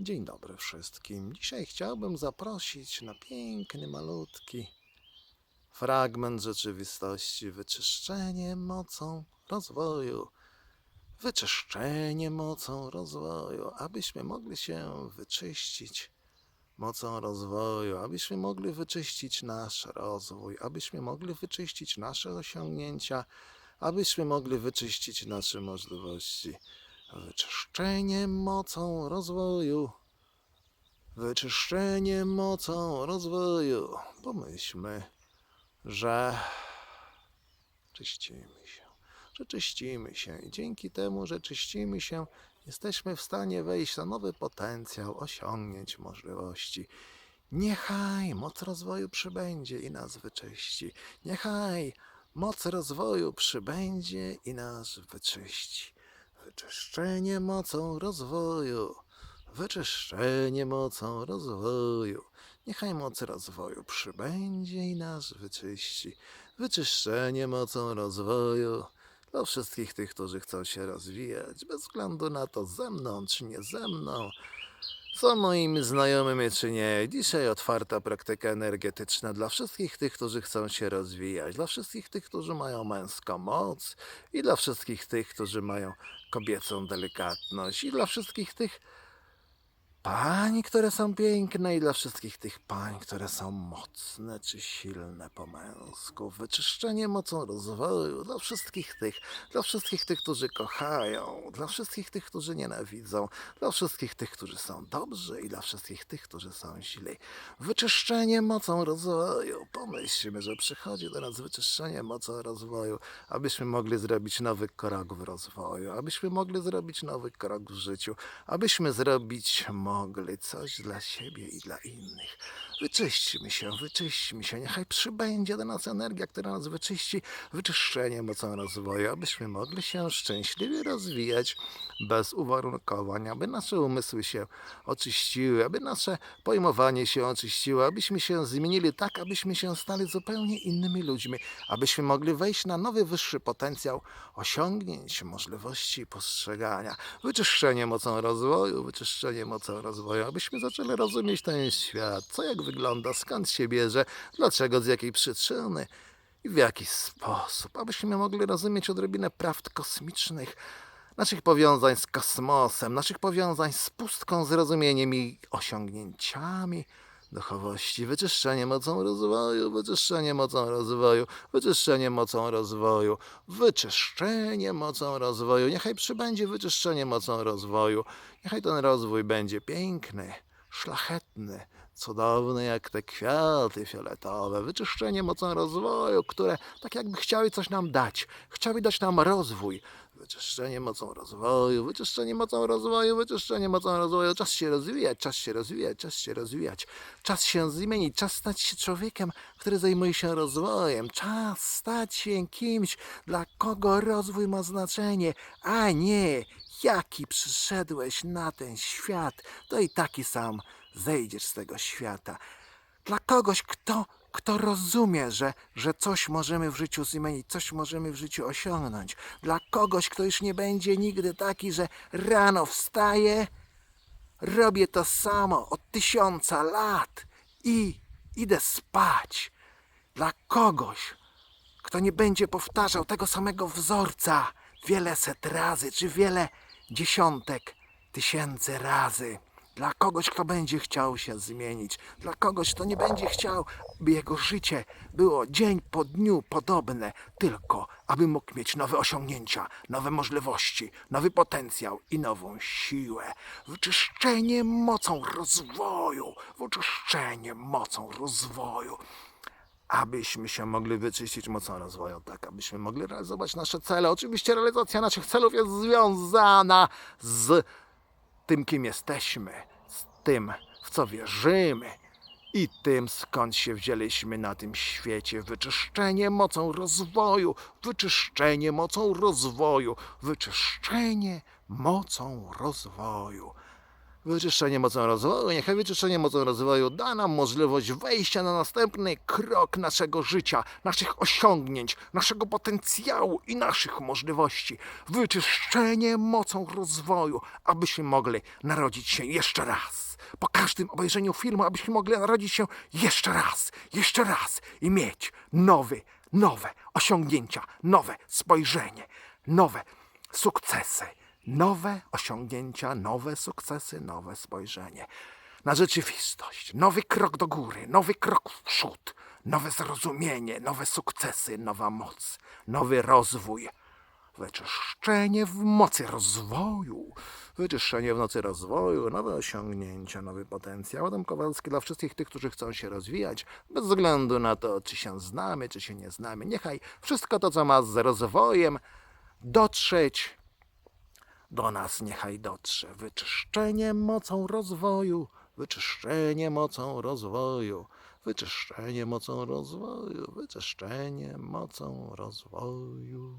Dzień dobry wszystkim. Dzisiaj chciałbym zaprosić na piękny, malutki fragment rzeczywistości. Wyczyszczenie mocą rozwoju. Wyczyszczenie mocą rozwoju, abyśmy mogli się wyczyścić mocą rozwoju, abyśmy mogli wyczyścić nasz rozwój, abyśmy mogli wyczyścić nasze osiągnięcia, abyśmy mogli wyczyścić nasze możliwości. Wyczyszczenie mocą rozwoju. Wyczyszczenie mocą rozwoju. Pomyślmy, że czyścimy się, że czyścimy się i dzięki temu, że czyścimy się, jesteśmy w stanie wejść na nowy potencjał, osiągnięć możliwości. Niechaj moc rozwoju przybędzie i nas wyczyści. Niechaj moc rozwoju przybędzie i nas wyczyści. Wyczyszczenie mocą rozwoju. Wyczyszczenie mocą rozwoju. Niechaj moc rozwoju przybędzie i nas wyczyści. Wyczyszczenie mocą rozwoju. Dla wszystkich tych, którzy chcą się rozwijać, bez względu na to ze mną czy nie ze mną, są moimi znajomymi czy nie. Dzisiaj otwarta praktyka energetyczna dla wszystkich tych, którzy chcą się rozwijać, dla wszystkich tych, którzy mają męską moc i dla wszystkich tych, którzy mają kobiecą delikatność i dla wszystkich tych pań, które są piękne i dla wszystkich tych pań, które są mocne czy silne po męsku. Wyczyszczenie mocą rozwoju dla wszystkich tych, dla wszystkich tych, którzy kochają, dla wszystkich tych, którzy nienawidzą, dla wszystkich tych, którzy są dobrzy i dla wszystkich tych, którzy są źli. Wyczyszczenie mocą rozwoju. Pomyślmy, że przychodzi do nas wyczyszczenie mocą rozwoju, abyśmy mogli zrobić nowy krok w rozwoju, abyśmy mogli zrobić nowy krok w życiu, abyśmy zrobić mogli coś dla siebie i dla innych. Wyczyśćmy się, wyczyśćmy się, niechaj przybędzie do nas energia, która nas wyczyści, wyczyszczenie mocą rozwoju, abyśmy mogli się szczęśliwie rozwijać bez uwarunkowań, aby nasze umysły się oczyściły, aby nasze pojmowanie się oczyściło, abyśmy się zmienili tak, abyśmy się stali zupełnie innymi ludźmi, abyśmy mogli wejść na nowy, wyższy potencjał osiągnięć, możliwości postrzegania. Wyczyszczenie mocą rozwoju, wyczyszczenie mocą rozwoju, abyśmy zaczęli rozumieć ten świat, co jak wygląda, skąd się bierze, dlaczego, z jakiej przyczyny? I w jaki sposób, abyśmy mogli rozumieć odrobinę prawd kosmicznych, naszych powiązań z kosmosem, naszych powiązań z pustką, zrozumieniem i osiągnięciami duchowości, wyczyszczenie mocą rozwoju, wyczyszczenie mocą rozwoju, wyczyszczenie mocą rozwoju, wyczyszczenie mocą rozwoju. Niechaj przybędzie wyczyszczenie mocą rozwoju. Niechaj ten rozwój będzie piękny, szlachetny, cudowny jak te kwiaty fioletowe. Wyczyszczenie mocą rozwoju, które tak jakby chciały coś nam dać. Chciały dać nam rozwój. Wyczyszczenie mocą rozwoju, wyczyszczenie mocą rozwoju, wyczyszczenie mocą rozwoju. Czas się rozwijać, czas się rozwijać, czas się rozwijać. Czas się zmienić, czas stać się człowiekiem, który zajmuje się rozwojem. Czas stać się kimś, dla kogo rozwój ma znaczenie, a nie jaki przyszedłeś na ten świat, to i taki sam zejdziesz z tego świata. Dla kogoś, kto, kto rozumie, że, że coś możemy w życiu zmienić, coś możemy w życiu osiągnąć. Dla kogoś, kto już nie będzie nigdy taki, że rano wstaje, robię to samo od tysiąca lat i idę spać. Dla kogoś, kto nie będzie powtarzał tego samego wzorca wiele set razy, czy wiele dziesiątek tysięcy razy. Dla kogoś, kto będzie chciał się zmienić, dla kogoś, kto nie będzie chciał, by jego życie było dzień po dniu podobne, tylko aby mógł mieć nowe osiągnięcia, nowe możliwości, nowy potencjał i nową siłę. Wyczyszczenie mocą rozwoju, wyczyszczenie mocą rozwoju abyśmy się mogli wyczyścić mocą rozwoju, tak abyśmy mogli realizować nasze cele. Oczywiście realizacja naszych celów jest związana z tym, kim jesteśmy, z tym, w co wierzymy i tym, skąd się wzięliśmy na tym świecie. Wyczyszczenie mocą rozwoju, wyczyszczenie mocą rozwoju, wyczyszczenie mocą rozwoju. Wyczyszczenie mocą rozwoju, niechaj wyczyszczenie mocą rozwoju da nam możliwość wejścia na następny krok naszego życia, naszych osiągnięć, naszego potencjału i naszych możliwości. Wyczyszczenie mocą rozwoju, abyśmy mogli narodzić się jeszcze raz. Po każdym obejrzeniu filmu, abyśmy mogli narodzić się jeszcze raz, jeszcze raz i mieć nowy, nowe osiągnięcia, nowe spojrzenie, nowe sukcesy, nowe osiągnięcia, nowe sukcesy, nowe spojrzenie na rzeczywistość, nowy krok do góry, nowy krok w przód, nowe zrozumienie, nowe sukcesy, nowa moc, nowy rozwój. Wyczyszczenie w mocy rozwoju. Wyczyszczenie w nocy rozwoju, nowe osiągnięcia, nowy potencjał. Adam Kowalski dla wszystkich tych, którzy chcą się rozwijać, bez względu na to, czy się znamy, czy się nie znamy. Niechaj wszystko to, co ma z rozwojem dotrzeć do nas, niechaj dotrze. Wyczyszczenie mocą rozwoju, wyczyszczenie mocą rozwoju, wyczyszczenie mocą rozwoju, wyczyszczenie mocą rozwoju.